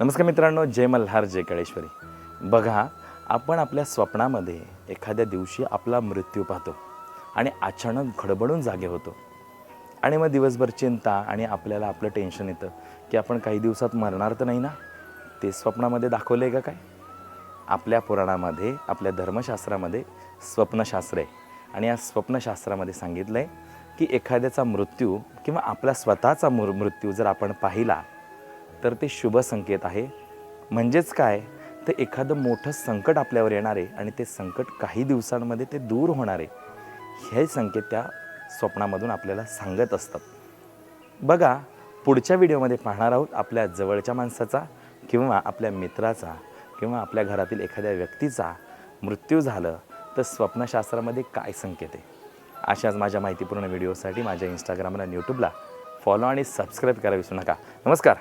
नमस्कार मित्रांनो जय मल्हार जय कळेश्वरी. बघा आपण आपल्या स्वप्नामध्ये एखाद्या दिवशी आपला मृत्यू पाहतो आणि अचानक घडबडून जागे होतो. आणि मग दिवसभर चिंता आणि आपल्याला आपलं टेन्शन येतं की आपण काही दिवसात मरणार तर नाही ना? ते स्वप्नामध्ये दाखवलं आहे का काय? आपल्या पुराणामध्ये आपल्या धर्मशास्त्रामध्ये स्वप्नशास्त्र आहे. आणि या स्वप्नशास्त्रामध्ये सांगितलं आहे की एखाद्याचा मृत्यू किंवा आपला स्वतःचा मृ मृत्यू जर आपण पाहिला तर ते शुभ संकेत आहे. म्हणजेच काय? तर एखादं मोठं संकट आपल्यावर येणार आहे आणि ते संकट काही दिवसांमध्ये ते दूर होणार आहे. हे संकेत त्या स्वप्नामधून आपल्याला सांगत असतात. बघा पुढच्या व्हिडिओमध्ये पाहणार आहोत आपल्या जवळच्या माणसाचा किंवा आपल्या मित्राचा किंवा आपल्या घरातील एखाद्या व्यक्तीचा मृत्यू झालं तर स्वप्नशास्त्रामध्ये काय संकेत आहे? अशाच माझ्या माहितीपूर्ण व्हिडिओसाठी माझ्या इंस्टाग्रामला आणि यूट्यूबला फॉलो आणि सबस्क्राईब करायला विसरू नका. नमस्कार.